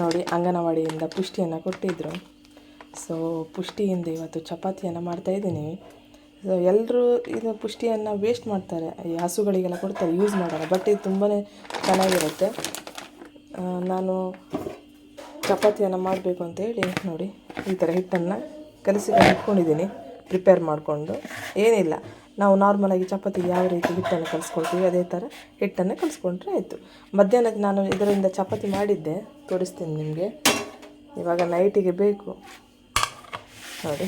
ನೋಡಿ ಅಂಗನವಾಡಿಯಿಂದ ಪುಷ್ಟಿಯನ್ನು ಕೊಟ್ಟಿದ್ದರು ಸೊ ಪುಷ್ಟಿಯಿಂದ ಇವತ್ತು ಚಪಾತಿಯನ್ನು ಮಾಡ್ತಾಯಿದ್ದೀನಿ ಸೊ ಎಲ್ಲರೂ ಇದು ಪುಷ್ಟಿಯನ್ನು ವೇಸ್ಟ್ ಮಾಡ್ತಾರೆ. ಈ ಹಸುಗಳಿಗೆಲ್ಲ ಕೊಡ್ತಾರೆ ಯೂಸ್ ಮಾಡೋಲ್ಲ. ಬಟ್ ಇದು ತುಂಬಾ ಚೆನ್ನಾಗಿರುತ್ತೆ. ನಾನು ಚಪಾತಿಯನ್ನು ಮಾಡಬೇಕು ಅಂತೇಳಿ ನೋಡಿ, ಈ ಥರ ಹಿಟ್ಟನ್ನು ಕಲಸಿ ಇಟ್ಕೊಂಡಿದ್ದೀನಿ. ಪ್ರಿಪೇರ್ ಮಾಡಿಕೊಂಡು. ಏನಿಲ್ಲ. ನಾವು ನಾರ್ಮಲಾಗಿ ಚಪಾತಿ ಯಾವ ರೀತಿ ಹಿಟ್ಟನ್ನು ಕಲಿಸ್ಕೊಳ್ತೀವಿ, ಅದೇ ಥರ ಹಿಟ್ಟನ್ನು ಕಲಿಸ್ಕೊಂಡ್ರೆ ಆಯಿತು. ಮಧ್ಯಾಹ್ನಕ್ಕೆ ನಾನು ಇದರಿಂದ ಚಪಾತಿ ಮಾಡಿದ್ದೆ, ತೋರಿಸ್ತೀನಿ ನಿಮಗೆ. ಇವಾಗ ನೈಟಿಗೆ ಬೇಕು. ನೋಡಿ,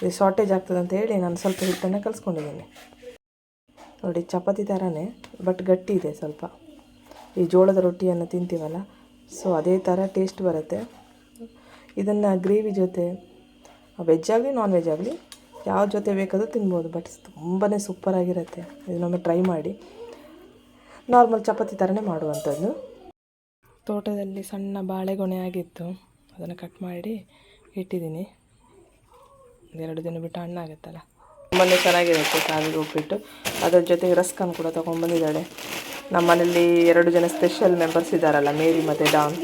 ಇದು ಶಾರ್ಟೇಜ್ ಆಗ್ತದೆ ಅಂತ ಹೇಳಿ ನಾನು ಸ್ವಲ್ಪ ಹಿಟ್ಟನ್ನು ಕಲಿಸ್ಕೊಂಡಿದ್ದೀನಿ. ನೋಡಿ, ಚಪಾತಿ ಥರನೇ ಬಟ್ ಗಟ್ಟಿ ಇದೆ ಸ್ವಲ್ಪ. ಈ ಜೋಳದ ರೊಟ್ಟಿಯನ್ನು ತಿಂತೀವಲ್ಲ ಸೊ ಅದೇ ಥರ ಟೇಸ್ಟ್ ಬರುತ್ತೆ. ಇದನ್ನು ಗ್ರೇವಿ ಜೊತೆ ವೆಜ್ ಆಗಲಿ ನಾನ್ ವೆಜ್ ಆಗಲಿ ಯಾವ ಜೊತೆ ಬೇಕಾದರೂ ತಿನ್ಬೋದು ಬಟ್ ತುಂಬಾ ಸೂಪರಾಗಿರುತ್ತೆ ಇದನ್ನೊಮ್ಮೆ ಟ್ರೈ ಮಾಡಿ. ನಾರ್ಮಲ್ ಚಪಾತಿ ಥರನೇ ಮಾಡುವಂಥದ್ದು. ತೋಟದಲ್ಲಿ ಸಣ್ಣ ಬಾಳೆಗೊನೆ ಆಗಿತ್ತು. ಅದನ್ನು ಕಟ್ ಮಾಡಿ ಇಟ್ಟಿದ್ದೀನಿ. ಎರಡು ದಿನ ಬಿಟ್ಟು ಹಣ್ಣಾಗುತ್ತಲ್ಲ ತುಂಬಾ ಚೆನ್ನಾಗಿರುತ್ತೆ ಸಾವಿಗೆ ಉಪ್ಪಿಟ್ಟು. ಅದರ ಜೊತೆಗೆ ರಸ್ಕನ್ನು ಕೂಡ ತೊಗೊಂಡ್ಬಂದಿದ್ದಾಳೆ. ನಮ್ಮ ಮನೇಲಿ ಎರಡು ಜನ ಸ್ಪೆಷಲ್ ಮೆಂಬರ್ಸ್ ಇದ್ದಾರಲ್ಲ, ಮೇರಿ ಮತ್ತು ಡಾನ್.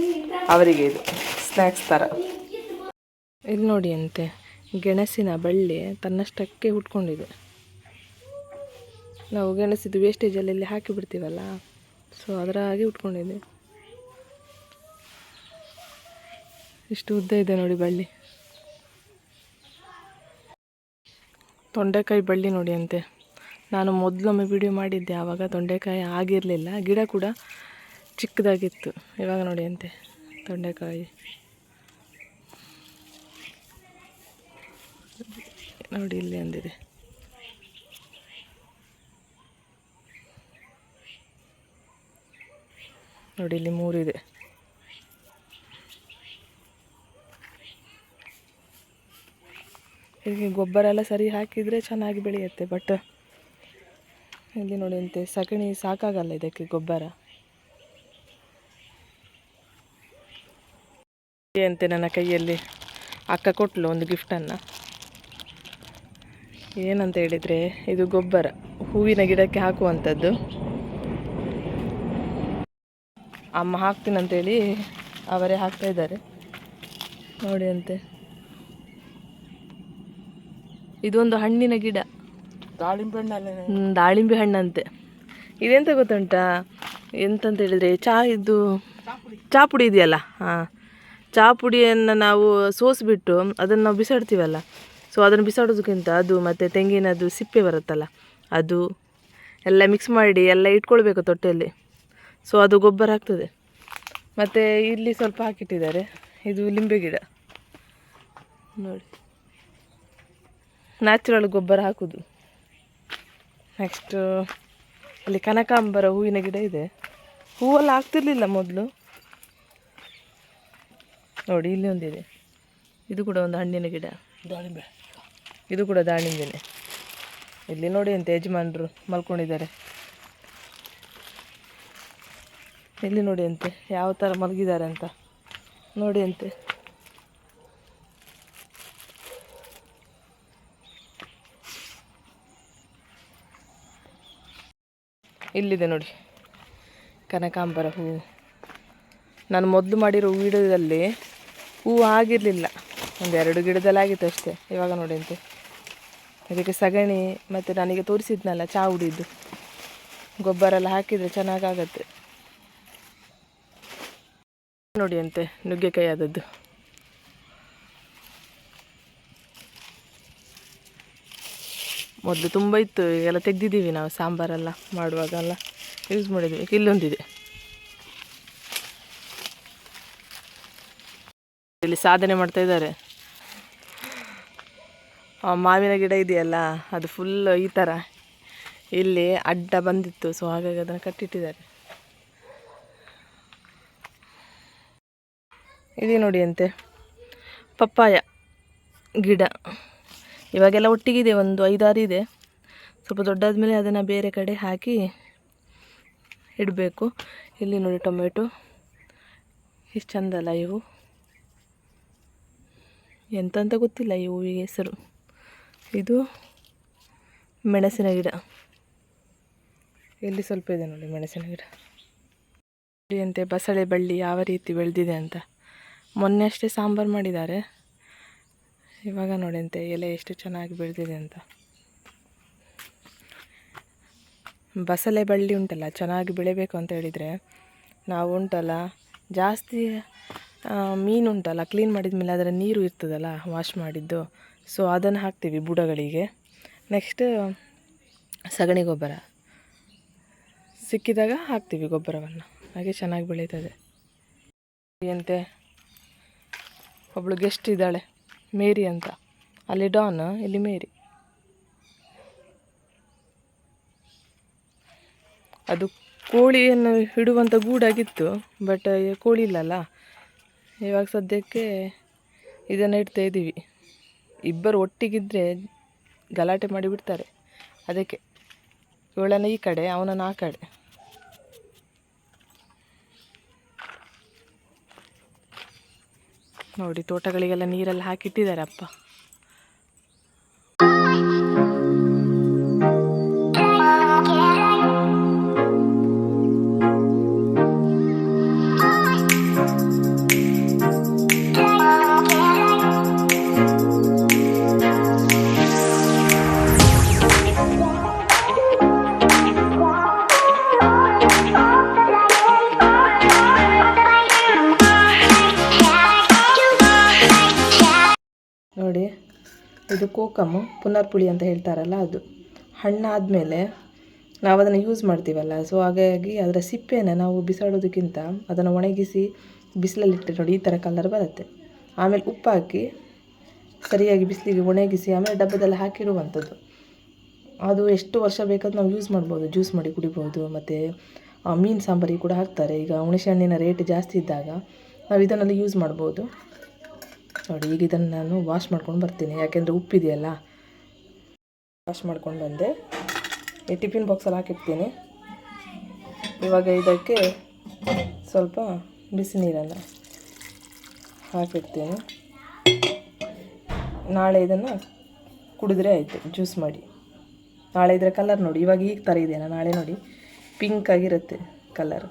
ಅವರಿಗೆ ಇದು ಸ್ನ್ಯಾಕ್ಸ್ ಥರ ಇಲ್ಲಿ ನೋಡಿ ಅಂತೆ. ಗೆಣಸಿನ ಬಳ್ಳಿ ತನ್ನಷ್ಟಕ್ಕೆ ಹುಟ್ಕೊಂಡಿದೆ ನಾವು ಗೆಣಸಿದ್ದು ವೇಸ್ಟೇಜಲ್ಲಿ ಇಲ್ಲಿ ಹಾಕಿಬಿಡ್ತೀವಲ್ಲ ಸೊ ಅದರ ಹಾಗೆ ಉಟ್ಕೊಂಡಿದೆ. ಇಷ್ಟು ಉದ್ದ ಇದೆ ನೋಡಿ ಬಳ್ಳಿ. ತೊಂಡೆಕಾಯಿ ಬಳ್ಳಿ ನೋಡಿ ಅಂತೆ. ನಾನು ಮೊದಲೊಮ್ಮೆ ವಿಡಿಯೋ ಮಾಡಿದ್ದೆ, ಆವಾಗ ತೊಂಡೆಕಾಯಿ ಆಗಿರಲಿಲ್ಲ. ಗಿಡ ಕೂಡ ಚಿಕ್ಕದಾಗಿತ್ತು, ಇವಾಗ ನೋಡಿ ಅಂತೆ, ತೊಂಡೆಕಾಯಿ. ನೋಡಿ ಇಲ್ಲಿ ಒಂದಿದೆ ನೋಡಿ ಇಲ್ಲಿ ಮೂರಿದೆ ಇಲ್ಲಿ ಗೊಬ್ಬರ ಎಲ್ಲ ಸರಿ ಹಾಕಿದರೆ ಚೆನ್ನಾಗಿ ಬೆಳೆಯುತ್ತೆ ಬಟ್ ಇಲ್ಲಿ ನೋಡಿ ಅಂತೆ, ಸಗಣಿ ಸಾಕಾಗಲ್ಲ ಇದಕ್ಕೆ ಗೊಬ್ಬರ. ಅಂತೆ ನನ್ನ ಕೈಯಲ್ಲಿ ಅಕ್ಕ ಕೊಟ್ಟಲು ಒಂದು ಗಿಫ್ಟನ್ನು ಏನಂತ ಹೇಳಿದರೆ ಇದು ಗೊಬ್ಬರ ಹೂವಿನ ಗಿಡಕ್ಕೆ ಹಾಕುವಂಥದ್ದು. ಅಮ್ಮ ಹಾಕ್ತೀನಂತೇಳಿ ಅವರೇ ಹಾಕ್ತಾ ಇದ್ದಾರೆ. ನೋಡಿ ಅಂತೆ. ಇದೊಂದು ಹಣ್ಣಿನ ಗಿಡ. ದಾಳಿಂಬೆ ಹಣ್ಣು ಹ್ಮ್, ದಾಳಿಂಬೆ ಹಣ್ಣಂತೆ. ಇದೆಂತ ಗೊತ್ತುಂಟಾ? ಎಂತಂತ ಹೇಳಿದರೆ ಚಾ ಇದು ಚಾ ಪುಡಿ ಇದೆಯಲ್ಲ? ಹಾಂ. ಚಾ ಪುಡಿಯನ್ನು ನಾವು ಸೋಸಿಬಿಟ್ಟು ಅದನ್ನು ನಾವು ಬಿಸಾಡ್ತೀವಲ್ಲ? ಸೊ ಅದನ್ನು ಬಿಸಾಡೋದಕ್ಕಿಂತ ಅದು ಮತ್ತು ತೆಂಗಿನದು ಸಿಪ್ಪೆ ಬರುತ್ತಲ್ಲ, ಅದು ಎಲ್ಲ ಮಿಕ್ಸ್ ಮಾಡಿ ಎಲ್ಲ ಇಟ್ಕೊಳ್ಬೇಕು ತೊಟ್ಟೆಯಲ್ಲಿ. ಸೊ ಅದು ಗೊಬ್ಬರ ಆಗ್ತದೆ. ಮತ್ತು ಇಲ್ಲಿ ಸ್ವಲ್ಪ ಹಾಕಿಟ್ಟಿದ್ದಾರೆ. ಇದು ಲಿಂಬೆ ಗಿಡ. ನೋಡಿ. ನ್ಯಾಚುರಲ್ ಗೊಬ್ಬರ ಹಾಕೋದು. ನೆಕ್ಸ್ಟು ಅಲ್ಲಿ ಕನಕಾಂಬರ ಹೂವಿನ ಗಿಡ ಇದೆ. ಹೂವೆಲ್ಲ ಆಗ್ತಿರ್ಲಿಲ್ಲ ಮೊದಲು. ನೋಡಿ, ಇಲ್ಲಿ ಒಂದಿದೆ. ಇದು ಕೂಡ ಒಂದು ಹಣ್ಣಿನ ಗಿಡ. ದಾಳಿಂಬೆ. ಇದು ಕೂಡ ದಾಳಿಂಬೆನೆ. ಇಲ್ಲಿ ನೋಡಿ ಅಂತ ಯಜಮಾನರು ಮಲ್ಕೊಂಡಿದ್ದಾರೆ. ಇಲ್ಲಿ ನೋಡಿ ಅಂತೆ ಯಾವ ಥರ ಮಲಗಿದ್ದಾರೆ ಅಂತ. ನೋಡಿ ಅಂತೆ ಇಲ್ಲಿದೆ ನೋಡಿ. ಕನಕಾಂಬರ ಹೂವು ನಾನು ಮೊದಲು ಮಾಡಿರೋ ಗಿಡದಲ್ಲಿ ಹೂವು ಆಗಿರಲಿಲ್ಲ. ಒಂದೆರಡು ಗಿಡದಲ್ಲಾಗಿತ್ತು ಅಷ್ಟೇ. ಇವಾಗ ನೋಡಿ ಅಂತೆ ಇದಕ್ಕೆ ಸಗಣಿ ಮತ್ತು ನನಗೆ ತೋರಿಸಿದ್ನಲ್ಲ ಚಾ ಹುಡಿದ್ದು. ಗೊಬ್ಬರ ಎಲ್ಲ ಹಾಕಿದರೆ ಚೆನ್ನಾಗಾಗತ್ತೆ. ನೋಡಿ ಅಂತೆ ನುಗ್ಗೆಕಾಯಿ ಆದದ್ದು ಮೊದಲು ತುಂಬ ಇತ್ತು, ಈಗೆಲ್ಲ ತೆಗ್ದಿದ್ದೀವಿ ನಾವು ಸಾಂಬಾರೆಲ್ಲ ಮಾಡುವಾಗೆಲ್ಲ ಯೂಸ್ ಮಾಡಿದ್ವಿ ಇಲ್ಲೊಂದಿದೆ. ಇಲ್ಲಿ ಸಾಧನೆ ಮಾಡ್ತಾ ಇದ್ದಾರೆ. ಮಾವಿನ ಗಿಡ ಇದೆಯಲ್ಲ, ಅದು ಫುಲ್ ಈ ಥರ ಇಲ್ಲಿ ಅಡ್ಡ ಬಂದಿತ್ತು ಸೊ ಹಾಗಾಗಿ ಅದನ್ನು ಕಟ್ಟಿಟ್ಟಿದ್ದಾರೆ. ಇದೆ ನೋಡಿ ಅಂತೆ, ಪಪ್ಪಾಯ ಗಿಡ. ಇವಾಗೆಲ್ಲ ಒಟ್ಟಿಗಿದೆ, ಒಂದು ಐದಾರು ಇದೆ. ಸ್ವಲ್ಪ ದೊಡ್ಡಾದ್ಮೇಲೆ ಅದನ್ನು ಬೇರೆ ಕಡೆ ಹಾಕಿ ಇಡಬೇಕು. ಇಲ್ಲಿ ನೋಡಿ ಟೊಮೆಟೊ, ಇಷ್ಟು ಚಂದಲ್ಲ ಇವು. ಎಂತಂತ ಗೊತ್ತಿಲ್ಲ ಈ ಹೂವಿಗೆ ಹೆಸರು. ಇದು ಮೆಣಸಿನ ಗಿಡ. ಇಲ್ಲಿ ಸ್ವಲ್ಪ ಇದೆ ನೋಡಿ ಮೆಣಸಿನ ಗಿಡ. ಅಂತೆ ಬಸಳೆ ಬಳ್ಳಿ ಯಾವ ರೀತಿ ಬೆಳೆದಿದೆ ಅಂತ. ಮೊನ್ನೆ ಅಷ್ಟೇ ಸಾಂಬಾರು ಮಾಡಿದ್ದಾರೆ. ಇವಾಗ ಅಂತೆ ಎಲೆ ಎಷ್ಟು ಚೆನ್ನಾಗಿ ಬೆಳೆದಿದೆ ಅಂತ. ಬಸಳೆ ಬಳ್ಳಿ ಉಂಟಲ್ಲ, ಚೆನ್ನಾಗಿ ಬೆಳಿಬೇಕು ಅಂತ ಹೇಳಿದರೆ ನಾವು ಉಂಟಲ್ಲ, ಜಾಸ್ತಿ ಮೀನು ಉಂಟಲ್ಲ ಕ್ಲೀನ್ ಮಾಡಿದ ಮೇಲೆ ಅದರ ನೀರು ಇರ್ತದಲ್ಲ ವಾಶ್ ಮಾಡಿದ್ದು. ಸೊ ಅದನ್ನು ಹಾಕ್ತೀವಿ ಬುಡಗಳಿಗೆ. ನೆಕ್ಸ್ಟ್ ಸಗಣಿ ಗೊಬ್ಬರ. ಸಿಕ್ಕಿದಾಗ ಹಾಕ್ತೀವಿ ಗೊಬ್ಬರವನ್ನು. ಹಾಗೆ ಚೆನ್ನಾಗಿ ಬೆಳೀತದೆ. ಅಂತೆ ಒಬ್ಬಳು ಗೆಸ್ಟ್ ಇದ್ದಾಳೆ. ಮೇರಿ ಅಂತ. ಅಲ್ಲಿ ಡಾನ್ ಇಲ್ಲಿ ಮೇರಿ. ಅದು ಕೋಳಿಯನ್ನು ಇಡುವಂಥ ಗೂಡಾಗಿತ್ತು ಬಟ್ ಕೋಳಿ ಇಲ್ಲಲ್ಲ. ಇವಾಗ ಸದ್ಯಕ್ಕೆ ಇದನ್ನು ಇಡ್ತಾ ಇದ್ದೀವಿ ಇಬ್ಬರು ಒಟ್ಟಿಗಿದ್ದರೆ ಗಲಾಟೆ ಮಾಡಿಬಿಡ್ತಾರೆ. ಅದಕ್ಕೆ ಇವಳನ್ನು ಈ ಕಡೆ, ಅವನನ್ನು ಆ ಕಡೆ. ನೋಡಿ, ತೋಟಗಳಿಗೆಲ್ಲ ನೀರೆಲ್ಲ ಹಾಕಿಟ್ಟಿದ್ದಾರೆ ಅಪ್ಪ. ನೋಡಿ, ಇದು ಕೋಕಮ್ಮು, ಪುನರ್ಪುಳಿ ಅಂತ ಹೇಳ್ತಾರಲ್ಲ ಅದು. ಹಣ್ಣಾದಮೇಲೆ ನಾವು ಅದನ್ನು ಯೂಸ್ ಮಾಡ್ತೀವಲ್ಲ ಸೊ ಹಾಗಾಗಿ ಅದರ ಸಿಪ್ಪೆಯನ್ನು ನಾವು ಬಿಸಾಡೋದಕ್ಕಿಂತ ಅದನ್ನು ಒಣಗಿಸಿ ಬಿಸಿಲಲ್ಲಿಟ್ಟರೆ ನೋಡಿ ಈ ಥರ ಕಲರ್ ಬರುತ್ತೆ. ಆಮೇಲೆ ಉಪ್ಪು ಹಾಕಿ ಸರಿಯಾಗಿ ಬಿಸಿಲಿಗೆ ಒಣಗಿಸಿ ಆಮೇಲೆ ಡಬ್ಬದಲ್ಲಿ ಹಾಕಿಡುವಂಥದ್ದು ಅದು ಎಷ್ಟು ವರ್ಷ ಬೇಕಾದ್ರೂ ನಾವು ಯೂಸ್ ಮಾಡ್ಬೋದು ಜ್ಯೂಸ್ ಮಾಡಿ ಕುಡಿಬೋದು, ಮತ್ತು ಮೀನು ಸಾಂಬಾರಿಗೆ ಕೂಡ ಹಾಕ್ತಾರೆ. ಈಗ ಹುಣಸೆ ಹಣ್ಣಿನ ರೇಟ್ ಜಾಸ್ತಿ ಇದ್ದಾಗ ನಾವು ಇದನ್ನೆಲ್ಲ ಯೂಸ್ ಮಾಡ್ಬೋದು. ನೋಡಿ, ಈಗ ಇದನ್ನು ನಾನು ವಾಶ್ ಮಾಡ್ಕೊಂಡು ಬರ್ತೀನಿ. ಯಾಕೆಂದರೆ ಉಪ್ಪಿದೆಯಲ್ಲ? ವಾಶ್ ಮಾಡ್ಕೊಂಡು ಬಂದೆ. ಈ ಟಿಫಿನ್ ಬಾಕ್ಸಲ್ಲಿ ಹಾಕಿರ್ತೀನಿ. ಇವಾಗ ಇದಕ್ಕೆ ಸ್ವಲ್ಪ ಬಿಸಿ ನೀರನ್ನು ಹಾಕಿರ್ತೀನಿ. ನಾಳೆ ಇದನ್ನು ಕುಡಿದ್ರೆ ಆಯಿತು ಜ್ಯೂಸ್ ಮಾಡಿ. ನಾಳೆ ಇದರ ಕಲರ್ ನೋಡಿ. ಇವಾಗ ಈಗ ಥರ ಇದೆಯಲ್ಲ, ನಾಳೆ ನೋಡಿ. ಪಿಂಕ್ ಆಗಿರುತ್ತೆ ಕಲರ್